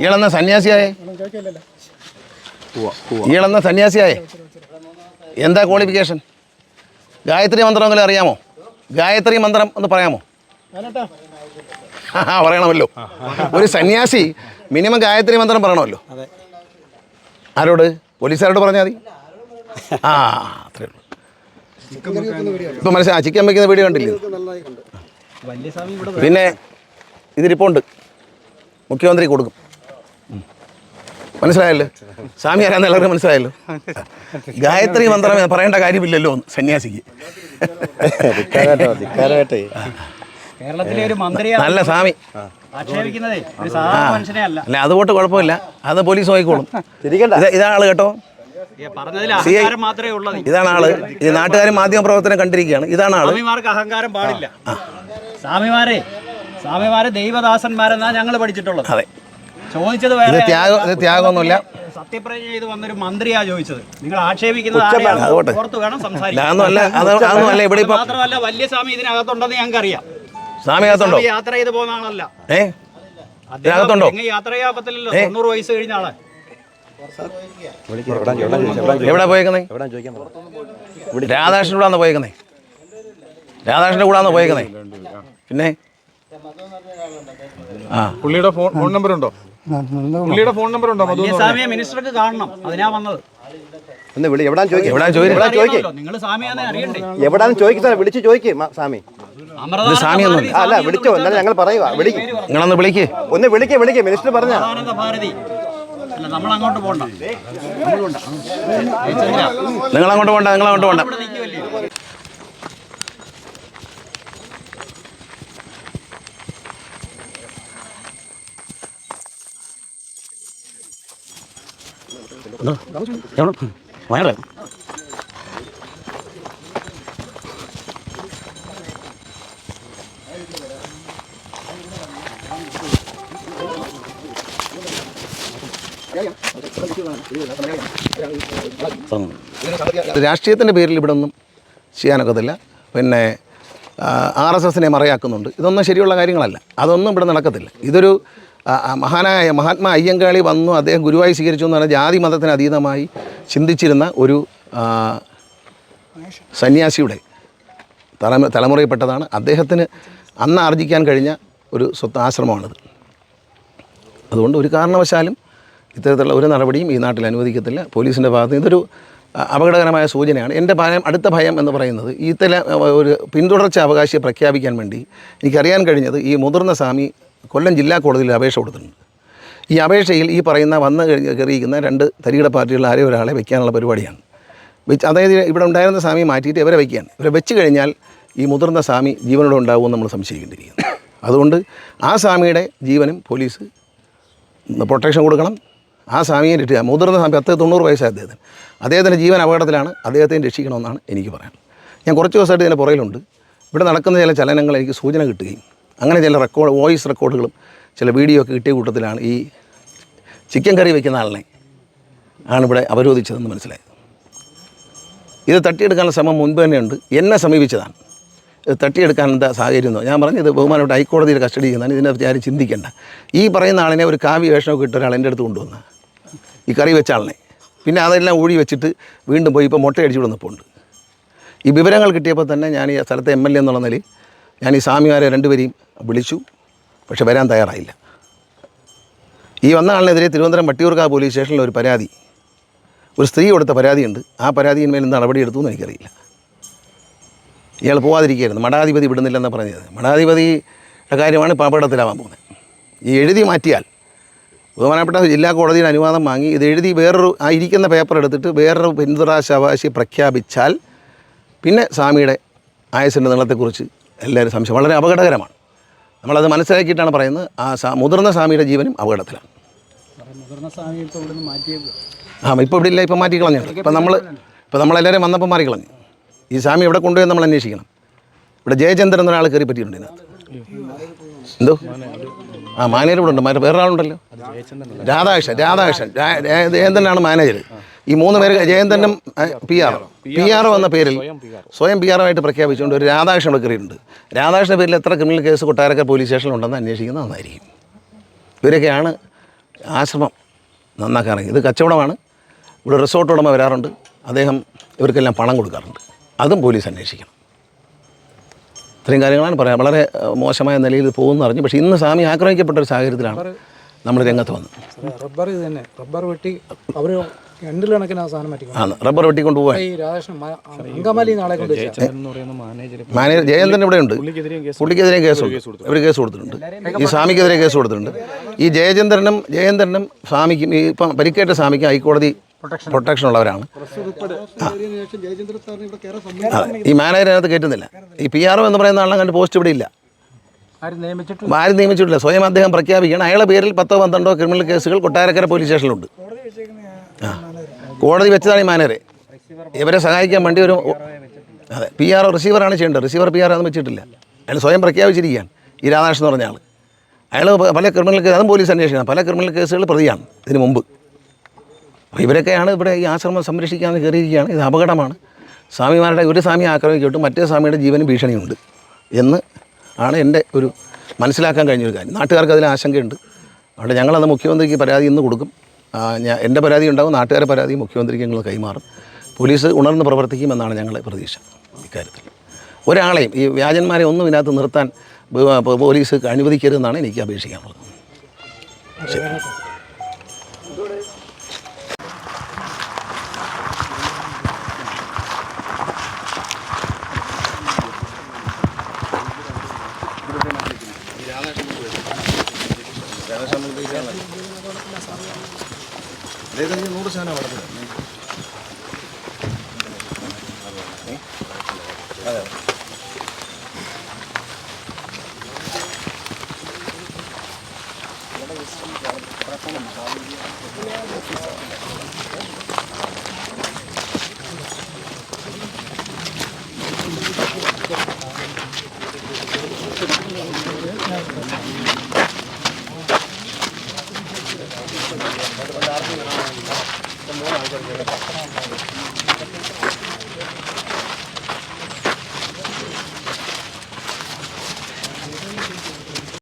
ഇയാളെന്ന സന്യാസിയായേ? ഇയാളെന്ന സന്യാസിയായേ? എന്താ ക്വാളിഫിക്കേഷൻ ഗായത്രി മന്ത്രമെങ്കിലും അറിയാമോ? ഗായത്രി മന്ത്രം ഒന്ന് പറയാമോ? ആ പറയണമല്ലോ. ഒരു സന്യാസി മിനിമം ഗായത്രി മന്ത്രം പറയണമല്ലോ. ആരോട്? പോലീസുകാരോട് പറഞ്ഞാൽ മതി. ആ അത്രേ ഉള്ളൂ. ഇപ്പം മനസ്സിലാ ചിക്കൻ വയ്ക്കുന്ന വീഡിയോ കണ്ടില്ലേ? പിന്നെ ഇതിരിപ്പുണ്ട് മുഖ്യമന്ത്രി കൊടുക്കും. മനസ്സിലായല്ലോ? സ്വാമി ആരാന്ന് എല്ലാവർക്കും മനസ്സിലായല്ലോ? ഗായത്രി മന്ത്രം പറയേണ്ട കാര്യമില്ലല്ലോ സന്യാസിക്ക്. കേരളത്തിലെ ഒരു മന്ത്രിയെ നല്ല സ്വാമി. ആക്ഷേപിക്കുന്നതേ. ഒരു സാധാരണ മനുഷ്യനെ അല്ല. അല്ല അതുകൊണ്ട് കുഴപ്പമില്ല. അത് പോലീസ് നോക്കിക്കോളും. ഇത് ഇതാണ് കേട്ടോ. ഇതാണ് ആൾ ഇത് നാട്ടുകാർ മാധ്യമ പ്രവർത്തനം കണ്ടിരിക്കുകയാണ്. ഇതാണ് ആൾ. അഹങ്കാരം പാടില്ല. സ്വാമിമാരെ സ്വാമിമാരെ ദൈവദാസന്മാരെന്നാ ഞങ്ങൾ പഠിച്ചിട്ടുള്ളത്. അതെ. ചോദിച്ചത് വേറെ ത്യാഗം ഇത് ത്യാഗമൊന്നുമില്ല. സത്യപ്രതിജ്ഞ ചെയ്ത് വന്നൊരു മന്ത്രിയാ ചോദിച്ചത്. നിങ്ങൾ ആക്ഷേപിക്കുന്നത് ആരെയാണെന്ന് അതുകൊട്ടെ. ഓർത്ത് വേണം അല്ല, സംസാരിക്കാൻ അതൊന്നുമല്ല അത് അതൊന്നുമല്ല ഇവിടെ അത് ഇപ്പം മാത്രമല്ല വലിയ സ്വാമി ഇതിനകത്തുണ്ടെന്ന് ഞങ്ങൾക്ക് അറിയാം സ്വാമി അകത്തുണ്ടോ? സ്വാമി യാത്ര ചെയ്ത് പോകുന്ന ആളല്ല. ഏ? ഇതിനകത്തുണ്ടോ എങ്ങനെ യാത്ര ചെയ്യാൻ പറ്റില്ലല്ലോ തൊണ്ണൂറ് വയസ്സ് കഴിഞ്ഞ ആളെ. എവിടെ പോയേക്കുന്നേ? രാധാകൃഷ്ണൻ കൂടാന്ന് പോയേക്കുന്നേ? രാധാകൃഷ്ണന്റെ കൂടാന്ന് പോയേക്കുന്നേ? പിന്നെ? ആ. പുള്ളിയുടെ ഫോൺ ഫോൺ നമ്പർ ഉണ്ടോ പുള്ളിയുടെ ഫോൺ നമ്പർ ഉണ്ടോ സ്വാമിയെ മിനിസ്റ്റർക്ക് കാണണം. അതിനാ വന്നത്. ഒന്ന് വിളി എവിടാന്ന് ചോദിക്കും? എവിടാ ചോദിക്കുന്നത് ചോദിക്കും? നിങ്ങൾ സാമിയാണെന്ന് അറിയണ്ടേ? എവിടാന്ന് ചോദിക്കുന്ന വിളിച്ച് ചോദിക്കും സ്വാമി ഇത് സ്വാമിയൊന്നുമല്ല. ആ, അല്ല വിളിച്ചോ എന്നാലും ഞങ്ങൾ പറയുക വിളിക്ക്. നിങ്ങളൊന്ന് വിളിക്ക്. ഒന്ന് വിളിക്ക് വിളിക്ക്. മിനിസ്റ്റർ പറഞ്ഞ ഭാരതി. അല്ല നമ്മൾ അങ്ങോട്ട് പോകണ്ട നമ്മൾ പോണ്ട നിങ്ങൾ നിങ്ങളങ്ങോട്ട് പോണ്ട. നിൽക്കുമല്ലേ രാഷ്ട്രീയത്തിന്റെ പേരിൽ ഇവിടെ ഒന്നും ചെയ്യാനൊക്കത്തില്ല. പിന്നെ ആർ എസ് എസിനെ മറയാക്കുന്നുണ്ട്. ഇതൊന്നും ശരിയുള്ള കാര്യങ്ങളല്ല. അതൊന്നും ഇവിടെ നടക്കത്തില്ല. ഇതൊരു മഹാനായ മഹാത്മാ അയ്യങ്കാളി വന്നു അദ്ദേഹം ഗുരുവായി സ്വീകരിച്ചു എന്ന് പറഞ്ഞാൽ ജാതി മതത്തിന് അതീതമായി ചിന്തിച്ചിരുന്ന ഒരു സന്യാസിയുടെ തലമു തലമുറയിൽപ്പെട്ടതാണ്. അദ്ദേഹത്തിന് അന്ന് ആർജിക്കാൻ കഴിഞ്ഞ ഒരു സ്വത്ത് ആശ്രമമാണിത്. അതുകൊണ്ട് ഒരു കാരണവശാലും ഇത്തരത്തിലുള്ള ഒരു നടപടിയും ഈ നാട്ടിൽ അനുവദിക്കത്തില്ല. പോലീസിന്റെ ഭാഗത്ത് ഇതൊരു അപകടകരമായ സൂചനയാണ്. എന്റെ ഭയം അടുത്ത ഭയം എന്ന് പറയുന്നത് തല ഒരു പിന്തുടർച്ച അവകാശിയെ പ്രഖ്യാപിക്കാൻ വേണ്ടി എനിക്കറിയാൻ കഴിഞ്ഞത് ഈ മുതിർന്ന സ്വാമി കൊല്ലം ജില്ലാ കോടതിയിൽ അപേക്ഷ കൊടുത്തിട്ടുണ്ട്. ഈ അപേക്ഷയിൽ ഈ പറയുന്ന വന്ന് കയറിയിരിക്കുന്ന രണ്ട് തരികിട പാർട്ടികളിൽ ആരെയും ഒരാളെ വയ്ക്കാനുള്ള പരിപാടിയാണ്. വെച്ച് അതായത് ഇവിടെ ഉണ്ടായിരുന്ന സ്വാമി മാറ്റിയിട്ട് ഇവരെ വയ്ക്കുകയാണ് ഇവരെ വെച്ച് കഴിഞ്ഞാൽ ഈ മുതിർന്ന സ്വാമി ജീവനോടെ ഉണ്ടാവുമെന്ന് നമ്മൾ സംശയിക്കേണ്ടിയിരിക്കുന്നു. അതുകൊണ്ട് ആ സ്വാമിയുടെ ജീവനും പോലീസ് പ്രൊട്ടക്ഷൻ കൊടുക്കണം. ആ സ്വാമിയെ രക്ഷിക്കുക. മുതിർന്ന സ്വാമി പത്ത് തൊണ്ണൂറ് വയസ്സായ അദ്ദേഹത്തിന്. അദ്ദേഹത്തിന്റെ ജീവൻ അപകടത്തിലാണ്. അദ്ദേഹത്തെ രക്ഷിക്കണമെന്നാണ് എനിക്ക് പറയാനുള്ളത്. ഞാൻ കുറച്ച് ദിവസമായിട്ട് ഇതിന്റെ പുറയിലുണ്ട് ഇവിടെ നടക്കുന്ന ചില ചലനങ്ങൾ എനിക്ക് സൂചന കിട്ടുകയും അങ്ങനെ ചില റെക്കോർഡ് വോയിസ് റെക്കോർഡുകളും ചില വീഡിയോ ഒക്കെ കിട്ടിയ കൂട്ടത്തിലാണ് ഈ ചിക്കൻ കറി വയ്ക്കുന്ന ആളിനെ ആണ് ഇവിടെ അവരോധിച്ചതെന്ന് മനസ്സിലായത്. ഇത് തട്ടിയെടുക്കാനുള്ള ശ്രമം മുൻപ് തന്നെയുണ്ട്. എന്നെ സമീപിച്ചതാണ്. ഇത് തട്ടിയെടുക്കാൻ എന്താ സാഹചര്യം ഞാൻ പറഞ്ഞു ഇത് ബഹുമാനപ്പെട്ട ഹൈക്കോടതിയിൽ കസ്റ്റഡി ചെയ്യുന്നതാണ്. ഇതിനെപ്പറ്റി ആരും ചിന്തിക്കേണ്ട. ഈ പറയുന്ന ആളിനെ ഒരു കാവ്യ വേഷമൊക്കെ ഇട്ട ഒരാൾ എന്റെ അടുത്ത് കൊണ്ടുവന്ന ഈ കറി വെച്ച ആളിനെ. പിന്നെ അതെല്ലാം ഊഴി വെച്ചിട്ട് വീണ്ടും പോയി ഇപ്പോൾ മുട്ട അടിച്ചു വിടുന്നപ്പോൾ ഈ വിവരങ്ങൾ കിട്ടിയപ്പോൾ തന്നെ ഞാൻ ഈ സ്ഥലത്തെ എം എൽ എ എന്നുള്ള നിലയിൽ ഞാൻ ഈ സ്വാമിമാരെ രണ്ടുപേരെയും വിളിച്ചു പക്ഷെ വരാൻ തയ്യാറായില്ല. ഈ വന്ന ആളിനെതിരെ തിരുവനന്തപുരം വട്ടിയൂർക്കാവ് പോലീസ് സ്റ്റേഷനിൽ ഒരു പരാതി ഒരു സ്ത്രീ കൊടുത്ത പരാതിയുണ്ട്. ആ പരാതിയിന്മേൽ എന്ത് നടപടിയെടുത്തു എന്ന് എനിക്കറിയില്ല. ഇയാൾ പോവാതിരിക്കുകയായിരുന്നു. മഠാധിപതി വിടുന്നില്ലെന്ന് പറഞ്ഞത്. മഠാധിപതിയുടെ കാര്യമാണ് ഇപ്പോൾ അപകടത്തിലാവാൻ പോകുന്നത്. ഈ എഴുതി മാറ്റിയാൽ ബഹുമാനപ്പെട്ട ജില്ലാ കോടതിയുടെ അനുവാദം വാങ്ങി ഇത് എഴുതി വേറൊരു ആ ഇരിക്കുന്ന പേപ്പർ എടുത്തിട്ട് വേറൊരു പിന്തുടരാശാവകാശി പ്രഖ്യാപിച്ചാൽ പിന്നെ സ്വാമിയുടെ ആയുസിന്റെ നീളത്തെക്കുറിച്ച് എല്ലാവരും സംശയം. വളരെ അപകടകരമാണ്. നമ്മളത് മനസ്സിലാക്കിയിട്ടാണ് പറയുന്നത് ആ സാ മുതിർന്ന സ്വാമിയുടെ ജീവനും അപകടത്തിലാണ്. മുതിർന്ന സ്വാമി ഇപ്പോൾ ഇവിടുന്ന് മാറ്റിയത് ആ ഇപ്പോൾ ഇവിടെ ഇല്ല ഇപ്പം മാറ്റി കളഞ്ഞു. ഇപ്പം നമ്മൾ ഇപ്പം നമ്മളെല്ലാവരും വന്നപ്പോൾ മാറി കളഞ്ഞു. ഈ സ്വാമി എവിടെ കൊണ്ടുപോയി നമ്മൾ അന്വേഷിക്കണം. ഇവിടെ ജയചന്ദ്രൻ എന്നൊരാൾ കയറി പറ്റിയിട്ടുണ്ട് ഇതിനകത്ത്. എന്തോ? ആ മാനേജർ ഇവിടെ ഉണ്ട്. വേറെ ഒരാളുണ്ടല്ലോ രാധാകൃഷ്ണൻ രാധാകൃഷ്ണൻ. ജയന്തനാണ് മാനേജർ ഈ മൂന്ന് പേര് ജയന്തനും പി ആർ പി ആർ എന്ന പേരിൽ സ്വയം പി ആയിട്ട് പ്രഖ്യാപിച്ചുകൊണ്ട് ഒരു രാധാകൃഷ്ണൻ കയറിയിട്ടുണ്ട്. രാധാകൃഷ്ണന്റെ പേരിൽ എത്ര ക്രിമിനൽ കേസ് കൊട്ടാരക്കര പോലീസ് സ്റ്റേഷനിലുണ്ടെന്ന് അന്വേഷിക്കുന്നത് നന്നായിരിക്കും. ഇവരൊക്കെയാണ് ആശ്രമം നന്നാക്കാറുണ്ട് ഇത് കച്ചവടമാണ്. ഇവിടെ റിസോർട്ട് ഉടമ വരാറുണ്ട്. അദ്ദേഹം ഇവർക്കെല്ലാം പണം കൊടുക്കാറുണ്ട്. അതും പോലീസ് അന്വേഷിക്കണം. ഇത്രയും കാര്യങ്ങളാണ് പറയാം. വളരെ മോശമായ നിലയിൽ പോകുമെന്ന് അറിഞ്ഞു. പക്ഷേ ഇന്ന് സ്വാമി ആക്രമിക്കപ്പെട്ട ഒരു സാഹചര്യത്തിലാണ് നമ്മൾ രംഗത്ത് വന്നത്. റബ്ബർ ഇത് തന്നെ. റബ്ബർ വെട്ടി അവർ രണ്ടിൽ കണക്കിന് ആ സാധനം ആണ്. റബ്ബർ വെട്ടി വെച്ചാ. മാനേജർ ജയന്തൻ ഇവിടെ ഉണ്ട്. പുള്ളിക്കെതിരെ കേസ് കൊടുത്തു. ഇവർ കേസ് കൊടുത്തിട്ടുണ്ട്. ഈ സ്വാമിക്കെതിരെ കേസ് കൊടുത്തിട്ടുണ്ട്. ഈ ജയചന്ദ്രനും ജയചന്ദ്രനും സ്വാമിക്കും ഈ ഇപ്പം പരിക്കേറ്റ സ്വാമിക്കും ഹൈക്കോടതി പ്രൊട്ടക്ഷൻ ഉള്ളവരാണ്. അതെ. ഈ മാനേജർ അതിനകത്ത് കയറ്റുന്നില്ല ഈ പി ആർ ഒ എന്ന് പറയുന്ന ആളെ കണ്ട് പോസ്റ്റ് ഇവിടെ ഇല്ല. ആരും നിയമിച്ചിട്ട് ആരും നിയമിച്ചിട്ടില്ല. സ്വയം അദ്ദേഹം പ്രഖ്യാപിക്കണം അയാളുടെ പേരിൽ പത്തോ പന്ത്രണ്ടോ ക്രിമിനൽ കേസുകൾ കൊട്ടാരക്കര പോലീസ് സ്റ്റേഷനിലുണ്ട് ആ കോടതി വെച്ചതാണ് ഈ മാനേജറെ ഇവരെ സഹായിക്കാൻ വേണ്ടി ഒരു അതെ പി ആർ റിസീവറാണ് ചെയ്യേണ്ടത്. റിസീവർ പി ആർ ഒന്നും വെച്ചിട്ടില്ല. അയാൾ സ്വയം പ്രഖ്യാപിച്ചിരിക്കുകയാണ് ഈ രാധാകൃഷ്ണൻ എന്ന് പറഞ്ഞ ആൾ അയാൾ പല ക്രിമിനൽ കേസ് അതും പോലീസ് അന്വേഷിക്കണം പല ക്രിമിനൽ കേസുകൾ പ്രതിയാണ് ഇതിന് മുമ്പ്. അപ്പോൾ ഇവരൊക്കെയാണ് ഇവിടെ ഈ ആശ്രമം സംരക്ഷിക്കാമെന്ന് കയറിയിരിക്കുകയാണ്. ഇത് അപകടമാണ്. സ്വാമിമാരുടെ ഒരു സ്വാമി ആക്രമിക്കോട്ടും മറ്റേ സ്വാമിയുടെ ജീവന് ഭീഷണിയുണ്ട് എന്ന് ആണ് എന്റെ ഒരു മനസ്സിലാക്കാൻ കഴിഞ്ഞൊരു കാര്യം. നാട്ടുകാർക്ക് അതിൽ ആശങ്കയുണ്ട്. അതുകൊണ്ട് ഞങ്ങളത് മുഖ്യമന്ത്രിക്ക് പരാതി ഇന്ന് കൊടുക്കും. ഞാൻ എന്റെ പരാതി ഉണ്ടാവും നാട്ടുകാരുടെ പരാതി മുഖ്യമന്ത്രിക്ക് ഞങ്ങൾ കൈമാറും. പോലീസ് ഉണർന്ന് പ്രവർത്തിക്കുമെന്നാണ് ഞങ്ങളുടെ പ്രതീക്ഷ ഇക്കാര്യത്തിൽ. ഒരാളെയും ഈ വ്യാജന്മാരെ ഒന്നും ഇതിനകത്ത് നിർത്താൻ പോലീസ് അനുവദിക്കരുതെന്നാണ് എനിക്ക് അപേക്ഷിക്കാനുള്ളത്. ഏകദേശം നൂറ് ശതമാനം വളർന്നു അതെ Thank you. করবে